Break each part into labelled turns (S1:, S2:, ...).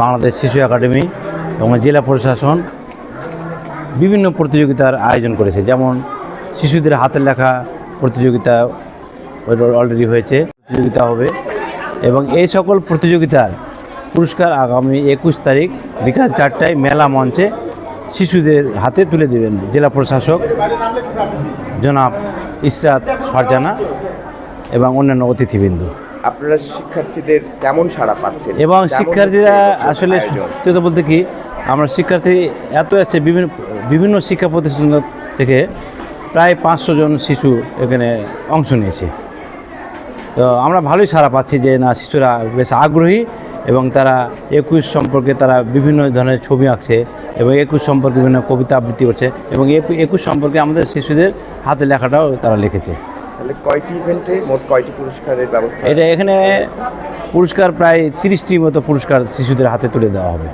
S1: বাংলাদেশ শিশু একাডেমি এবং জেলা প্রশাসন বিভিন্ন প্রতিযোগিতার আয়োজন করেছে। যেমন শিশুদের হাতের লেখা প্রতিযোগিতা অলরেডি হয়েছে, প্রতিযোগিতা হবে এবং এই সকল প্রতিযোগিতার পুরস্কার আগামী একুশ তারিখ বিকাল চারটায় মেলা মঞ্চে শিশুদের হাতে তুলে দেবেন জেলা প্রশাসক জনাব ইসরাত ফারজানা এবং অন্যান্য অতিথিবৃন্দ।
S2: আপনারা শিক্ষার্থীদের কেমন সাড়া পাচ্ছেন? এবং শিক্ষার্থীরা আসলে আয়োজন?
S1: সত্যি বলতে কি আমরা শিক্ষার্থী এত আছে বিভিন্ন বিভিন্ন শিক্ষা প্রতিষ্ঠান থেকে প্রায় পাঁচশো জন শিশু এখানে অংশ নিয়েছে। তো আমরা ভালোই সাড়া পাচ্ছি যে না শিশুরা বেশ আগ্রহী এবং তারা একুশ সম্পর্কে তারা বিভিন্ন ধরনের ছবি আঁকছে এবং একুশ সম্পর্কে বিভিন্ন কবিতা আবৃত্তি করছে এবং একু- একুশ সম্পর্কে আমাদের শিশুদের হাতে লেখাটাও তারা লিখেছে।
S2: তাহলে কয়টি ইভেন্টে মোট কয়টি পুরস্কারের ব্যবস্থা? এটা এখানে
S1: পুরস্কার প্রায় তিরিশটি মতো পুরস্কার শিশুদের হাতে তুলে দেওয়া হবে।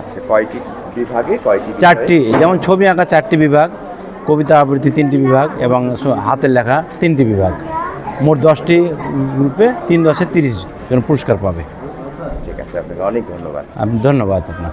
S2: আচ্ছা কয়টি বিভাগে কয়টি চারটি
S1: যেমন ছবি আঁকা চারটি বিভাগ কবিতা আবৃত্তি তিনটি বিভাগ এবং হাতের লেখা তিনটি বিভাগ। মোট দশটি গ্রুপে তিন দশে তিরিশ জন পুরস্কার পাবে।
S2: ঠিক আছে আপনাকে অনেক
S1: ধন্যবাদ।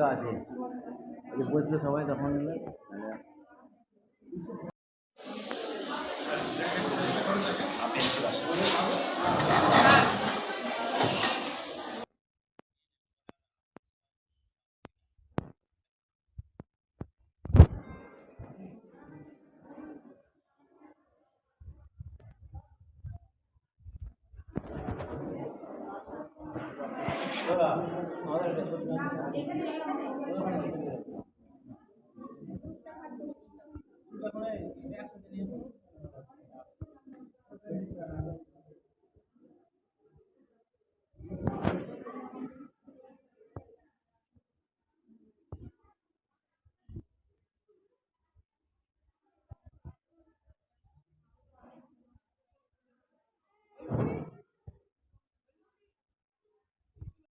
S1: 个啊姐，你不是稍微再放点那个，来来。Yeah. Uh. তখন আমাদের